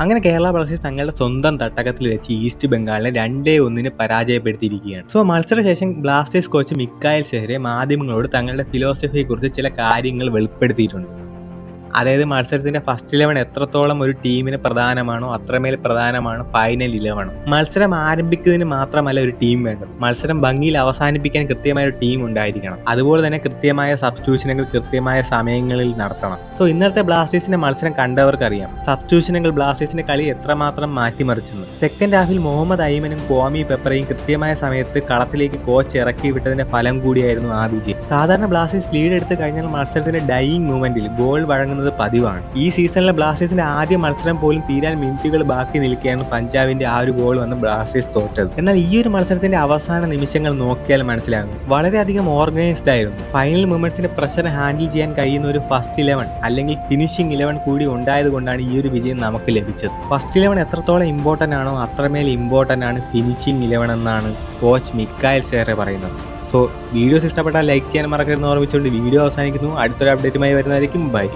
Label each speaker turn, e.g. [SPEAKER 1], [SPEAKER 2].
[SPEAKER 1] അങ്ങനെ കേരള ബ്ലാസ്റ്റേഴ്സ് തങ്ങളുടെ സ്വന്തം തട്ടകത്തിൽ വെച്ച് ഈസ്റ്റ് ബംഗാളിനെ രണ്ടേ ഒന്നിന് പരാജയപ്പെടുത്തിയിരിക്കുകയാണ്. സോ മത്സരശേഷം ബ്ലാസ്റ്റേഴ്സ് കോച്ച് മിക്കായൽ സെഹ്റെ മാധ്യമങ്ങളോട് തങ്ങളുടെ ഫിലോസഫിയെ കുറിച്ച് ചില കാര്യങ്ങൾ വെളിപ്പെടുത്തിയിട്ടുണ്ട്. അതായത് മത്സരത്തിന്റെ ഫസ്റ്റ് ഇലവൻ എത്രത്തോളം ഒരു ടീമിന് പ്രധാനമാണോ അത്രമേൽ പ്രധാനമാണ് ഫൈനൽ ഇലവൺ മത്സരം ആരംഭിക്കുന്നതിന് മാത്രമല്ല ഒരു ടീം വേണ്ടത്. മത്സരം ഭംഗിയിൽ അവസാനിപ്പിക്കാൻ കൃത്യമായ ഒരു ടീം ഉണ്ടായിരിക്കണം. അതുപോലെ തന്നെ കൃത്യമായ സബ്സ്റ്റ്യൂഷനുകൾ കൃത്യമായ സമയങ്ങളിൽ നടത്തണം. സോ ഇന്നത്തെ ബ്ലാസ്റ്റേഴ്സിന്റെ മത്സരം കണ്ടവർക്കറിയാം. സബ്സ്റ്റ്യൂഷനുകൾ ബ്ലാസ്റ്റേഴ്സിന്റെ കളി എത്രമാത്രം മാറ്റിമറിച്ചെന്ന്. സെക്കൻഡ് ഹാഫിൽ മുഹമ്മദ് ഐമനും കോമി പെപ്പറയും കൃത്യമായ സമയത്ത് കളത്തിലേക്ക് കോച്ച് ഇറക്കി വിട്ടതിന്റെ ഫലം കൂടിയായിരുന്നു ആ വിജയം. സാധാരണ ബ്ലാസ്റ്റേഴ്സ് ലീഡ് എടുത്ത് കഴിഞ്ഞാൽ മത്സരത്തിന്റെ ഡൈയിങ് മൂവ്മെന്റിൽ ഗോൾ വഴങ്ങുന്നത് പതിവാണ്. ഈ സീസണിലെ ബ്ലാസ്റ്റേഴ്സിന്റെ ആദ്യ മത്സരം പോലും തീരാൻ മിനിറ്റുകൾ ബാക്കി നിൽക്കുകയാണ് പഞ്ചാബിന്റെ ആ ഒരു ഗോൾ വന്ന് ബ്ലാസ്റ്റേഴ്സ് തോറ്റത്. എന്നാൽ ഈ ഒരു മത്സരത്തിന്റെ അവസാന നിമിഷങ്ങൾ നോക്കിയാൽ മനസ്സിലാകും. വളരെയധികം ഓർഗനൈസ്ഡ് ആയിരുന്നു. ഫൈനൽ മൂമെന്റ്സിന്റെ പ്രഷർ ഹാൻഡിൽ ചെയ്യാൻ കഴിയുന്ന ഒരു ഫസ്റ്റ് ഇലവൻ അല്ലെങ്കിൽ ഫിനിഷിംഗ് ഇലവൻ കൂടി ഉണ്ടായത് കൊണ്ടാണ് ഈ ഒരു വിജയം നമുക്ക് ലഭിച്ചത്. ഫസ്റ്റ് ഇലവൻ എത്രത്തോളം ഇമ്പോർട്ടന്റ് ആണോ അത്രമേൽ ഇമ്പോർട്ടന്റ് ആണ് ഫിനിഷിംഗ് ഇലവൻ എന്നാണ് കോച്ച് മിക്കായൽ സേറെ പറയുന്നത്. സോ വീഡിയോസ് ഇഷ്ടപ്പെട്ടാൽ ലൈക്ക് ചെയ്യാൻ മറക്കരുതെന്ന് ഓർമ്മിച്ചുകൊണ്ട് വീഡിയോ അവസാനിക്കുന്നു. അടുത്തൊരു അപ്ഡേറ്റുമായി വരുന്നതായിരിക്കും. ബൈ.